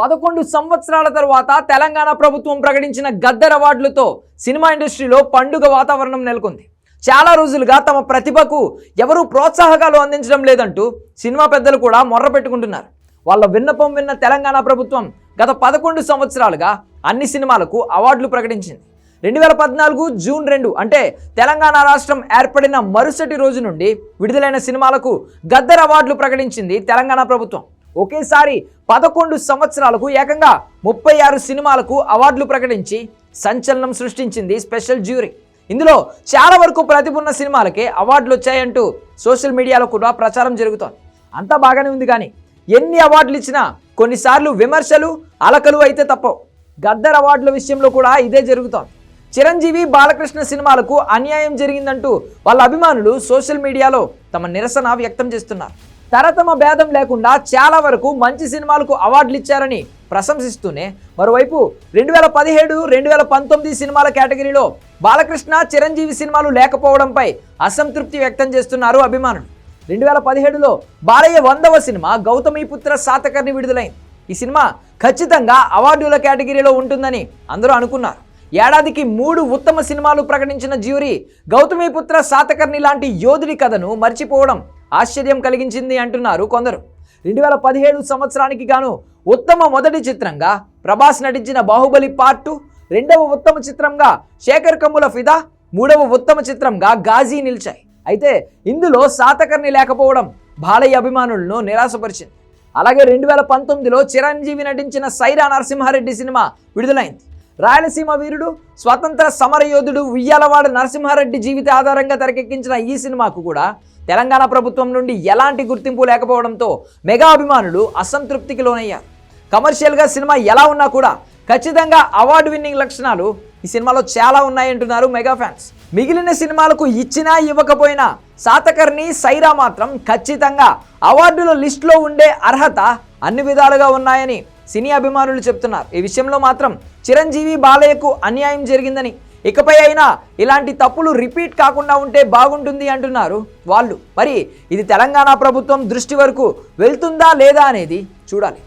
పదకొండు సంవత్సరాల తర్వాత తెలంగాణ ప్రభుత్వం ప్రకటించిన గద్దర్ అవార్డులతో సినిమా ఇండస్ట్రీలో పండుగ వాతావరణం నెలకొంది. చాలా రోజులుగా తమ ప్రతిభకు ఎవరూ ప్రోత్సాహకాలు అందించడం లేదంటూ సినిమా పెద్దలు కూడా మొర్ర పెట్టుకుంటున్నారు. వాళ్ళ విన్నపం విన్న తెలంగాణ ప్రభుత్వం గత పదకొండు సంవత్సరాలుగా అన్ని సినిమాలకు అవార్డులు ప్రకటించింది. రెండు వేల పద్నాలుగు జూన్ రెండు అంటే తెలంగాణ రాష్ట్రం ఏర్పడిన మరుసటి రోజు నుండి విడుదలైన సినిమాలకు గద్దర్ అవార్డులు ప్రకటించింది తెలంగాణ ప్రభుత్వం. ఒకేసారి పదకొండు సంవత్సరాలకు ఏకంగా ముప్పై ఆరు సినిమాలకు అవార్డులు ప్రకటించి సంచలనం సృష్టించింది స్పెషల్ జ్యూరీ. ఇందులో చాలా వరకు ప్రతిభ ఉన్న సినిమాలకే అవార్డులు వచ్చాయంటూ సోషల్ మీడియాలో కూడా ప్రచారం జరుగుతోంది. అంతా బాగానే ఉంది కానీ ఎన్ని అవార్డులు ఇచ్చినా కొన్నిసార్లు విమర్శలు అలకలు అయితే తప్పవు. గద్దర్ అవార్డుల విషయంలో కూడా ఇదే జరుగుతోంది. చిరంజీవి బాలకృష్ణ సినిమాలకు అన్యాయం జరిగిందంటూ వాళ్ళ అభిమానులు సోషల్ మీడియాలో తమ నిరసన వ్యక్తం చేస్తున్నారు. తరతమ భేదం లేకుండా చాలా వరకు మంచి సినిమాలకు అవార్డులు ఇచ్చారని ప్రశంసిస్తూనే మరోవైపు రెండు వేల పదిహేడు రెండు వేల పంతొమ్మిది సినిమాల కేటగిరీలో బాలకృష్ణ చిరంజీవి సినిమాలు లేకపోవడంపై అసంతృప్తి వ్యక్తం చేస్తున్నారు అభిమానులు. రెండు వేల పదిహేడులో బాలయ్య వందవ సినిమా గౌతమిపుత్ర సాతకర్ణి విడుదలైంది. ఈ సినిమా ఖచ్చితంగా అవార్డుల కేటగిరీలో ఉంటుందని అందరూ అనుకున్నారు. ఏడాదికి మూడు ఉత్తమ సినిమాలు ప్రకటించిన జ్యూరీ గౌతమిపుత్ర సాతకర్ణి లాంటి యోధుడి కథను మర్చిపోవడం ఆశ్చర్యం కలిగించింది అంటున్నారు కొందరు. రెండు వేల పదిహేడు సంవత్సరానికి గాను ఉత్తమ మొదటి చిత్రంగా ప్రభాస్ నటించిన బాహుబలి పార్ట్ టూ రెండవ ఉత్తమ చిత్రంగా శేఖర్ కమ్ముల ఫిదా మూడవ ఉత్తమ చిత్రంగా గాజీ నిలిచాయి. అయితే ఇందులో సాతకర్ణి లేకపోవడం బాలయ్య అభిమానులను నిరాశపరిచింది. అలాగే రెండు వేల పంతొమ్మిదిలో చిరంజీవి నటించిన సైరా నరసింహారెడ్డి సినిమా విడుదలైంది. రాయలసీమ వీరుడు స్వతంత్ర సమరయోధుడు ఉయ్యాలవాడ నరసింహారెడ్డి జీవిత ఆధారంగా తెరకెక్కించిన ఈ సినిమాకు కూడా తెలంగాణ ప్రభుత్వం నుండి ఎలాంటి గుర్తింపు లేకపోవడంతో మెగా అభిమానులు అసంతృప్తికి లోనయ్యారు. కమర్షియల్గా సినిమా ఎలా ఉన్నా కూడా ఖచ్చితంగా అవార్డు విన్నింగ్ లక్షణాలు ఈ సినిమాలో చాలా ఉన్నాయంటున్నారు మెగా ఫ్యాన్స్. మిగిలిన సినిమాలకు ఇచ్చినా ఇవ్వకపోయినా సాతకర్ణి సైరా మాత్రం ఖచ్చితంగా అవార్డుల లిస్టులో ఉండే అర్హత అన్ని విధాలుగా ఉన్నాయని సినీ అభిమానులు చెప్తున్నారు. ఈ విషయంలో మాత్రం చిరంజీవి బాలయ్యకు అన్యాయం జరిగిందని. ఇకపై అయినా ఇలాంటి తప్పులు రిపీట్ కాకుండా ఉంటే బాగుంటుంది అంటున్నారు వాళ్ళు. మరి ఇది తెలంగాణ ప్రభుత్వం దృష్టి వరకు వెళ్తుందా లేదా అనేది చూడాలి.